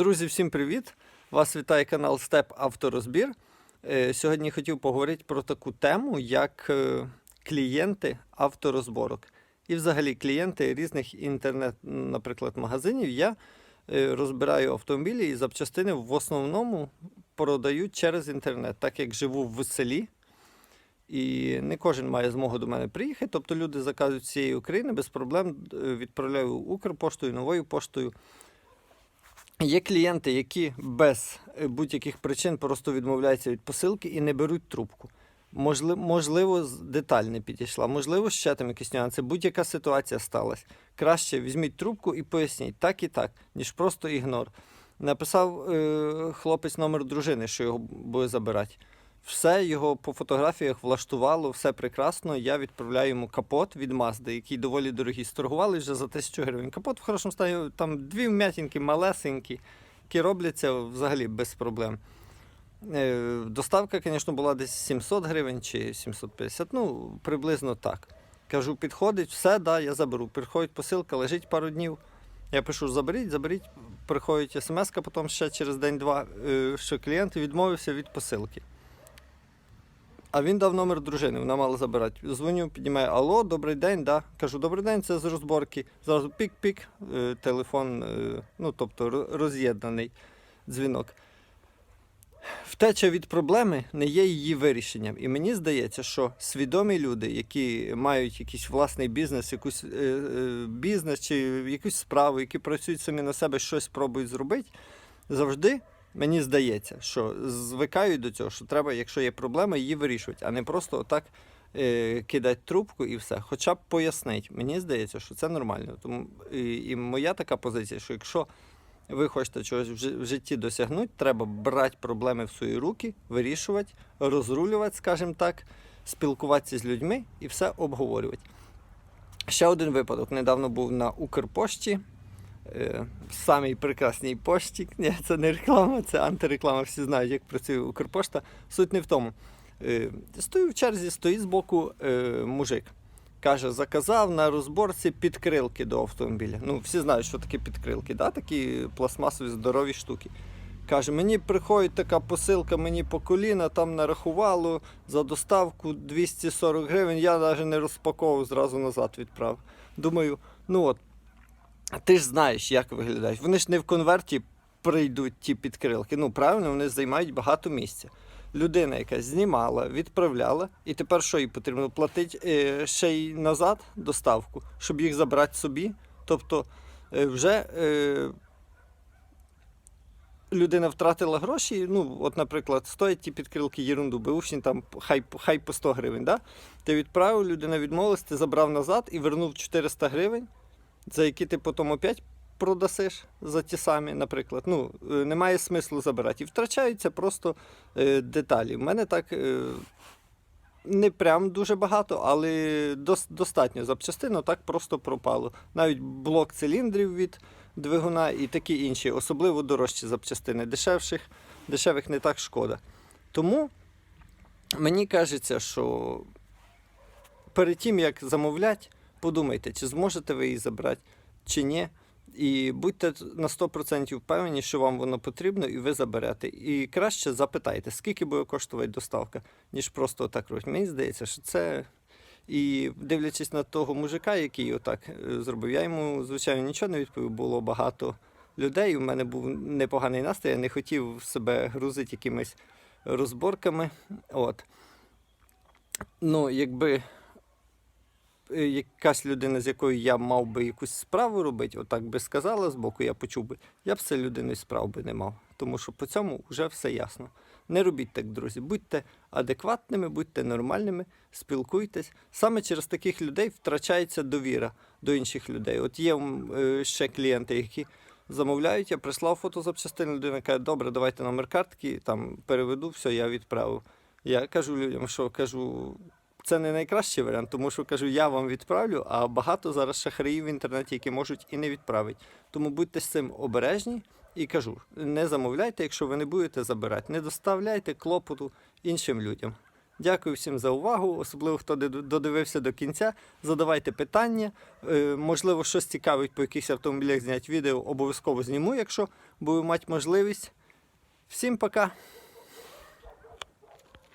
Друзі, всім привіт! Вас вітає канал Степ Авторозбір. Е, Сьогодні хотів поговорити про таку тему, як е, клієнти авторозборок. І взагалі клієнти різних інтернет, наприклад, магазинів. Я е, розбираю автомобілі і запчастини в основному продаю через інтернет, так як живу в селі. І не кожен має змогу до мене приїхати. Тобто люди заказують з цієї України без проблем відправляю Укрпоштою, новою поштою. Є клієнти, які без е, будь-яких причин просто відмовляються від посилки і не беруть трубку. Можливо, деталь не підійшла, можливо, ще там якісь нюанси. Будь-яка ситуація сталася. Краще візьміть трубку і поясніть так і так, ніж просто ігнор. Написав е, хлопець номер дружини, що його буде забирати. Все його по фотографіях влаштувало, все прекрасно. Я відправляю йому капот від Mazda, який доволі дорогий. Сторгували вже за тисячу гривень. Капот в хорошому стані, там дві вм'ятінки малесенькі, які робляться взагалі без проблем. Е, Доставка, звісно, була десь 700 гривень чи 750, ну, приблизно так. Кажу, підходить, все, да, я заберу. Приходить посилка, лежить пару днів. Я пишу, заберіть, заберіть. Приходить смс, потім ще через день-два, е, що клієнт відмовився від посилки. А він дав номер дружини, вона мала забирати. Дзвоню, піднімає Алло, добрий день, да. Кажу, добрий день, це з розборки. Зразу пік-пік, е, телефон, е, ну тобто роз'єднаний дзвінок. Втеча від проблеми не є її вирішенням. І мені здається, що свідомі люди, які мають якийсь власний бізнес, якусь е, бізнес чи якусь справу, які працюють самі на себе, щось пробують зробити, завжди мені здається, що звикають до цього, що треба, якщо є проблема, її вирішувати, а не просто отак е, кидати трубку і все. Хоча б пояснить. Мені здається, що це нормально. Тому і, і моя така позиція, що якщо ви хочете чогось в житті досягнути, треба брати проблеми в свої руки, вирішувати, розрулювати, скажімо так, спілкуватися з людьми і все обговорювати. Ще один випадок. Недавно був на Укрпошті. Е, самій прекрасній пошті. Ні, це не реклама, це антиреклама. Всі знають, як працює Укрпошта. Суть не в тому. Е, Стою в черзі, стоїть збоку е, мужик. Каже, заказав на розборці підкрилки до автомобіля. Ну, всі знають, що таке підкрилки, да? такі пластмасові здорові штуки. Каже, мені приходить така посилка, мені по коліна, там нарахувало за доставку 240 гривень, я навіть не розпаковував, зразу назад відправив. Думаю, ну от, ти ж знаєш, як виглядають. Вони ж не в конверті прийдуть ті підкрилки. Ну, правильно, вони займають багато місця. Людина, яка знімала, відправляла, і тепер що їй потрібно? Платити е, ще й назад доставку, щоб їх забрати собі. Тобто е, вже е, людина втратила гроші. Ну, от, наприклад, стоять ті підкрилки єрунду, беушні там хай, хай по 100 гривень. Да? Ти відправив, людина відмовилась, ти забрав назад і вернув 400 гривень, за які ти потім опять продасиш за ті самі, наприклад. Ну, е, немає смислу забирати. І втрачаються просто е, деталі. У мене так. Е, не прям дуже багато, але дос- достатньо запчастин так просто пропало. Навіть блок циліндрів від двигуна і такі інші, особливо дорожчі запчастини. Дешевших, дешевих не так шкода. Тому мені кажеться, що перед тим, як замовляти, подумайте, чи зможете ви її забрати, чи ні. І будьте на 100% впевнені, що вам воно потрібно, і ви заберете. І краще запитайте, скільки буде коштувати доставка, ніж просто отак робити. Мені здається, що це. І дивлячись на того мужика, який отак е, зробив, я йому, звичайно, нічого не відповів. Було багато людей. У мене був непоганий настрій, я не хотів себе грузити якимись розборками. От. Ну, якби якась людина, з якою я мав би якусь справу робити, отак би сказала збоку, я почув би, я б з людиною справ би не мав. Тому що по цьому вже все ясно. Не робіть так, друзі. Будьте адекватними, будьте нормальними, спілкуйтесь. Саме через таких людей втрачається довіра до інших людей. От є е, ще клієнти, які замовляють, я прислав фото запчастини, людина каже, добре, давайте номер картки, там переведу, все, я відправив. Я кажу людям, що кажу, це не найкращий варіант, тому що кажу, я вам відправлю, а багато зараз шахраїв в інтернеті, які можуть і не відправити. Тому будьте з цим обережні і кажу, не замовляйте, якщо ви не будете забирати, не доставляйте клопоту іншим людям. Дякую всім за увагу, особливо хто додивився до кінця. Задавайте питання. Е, Можливо, щось цікавить по якихось автомобілях зняти відео, обов'язково зніму, якщо буду мати можливість. Всім пока!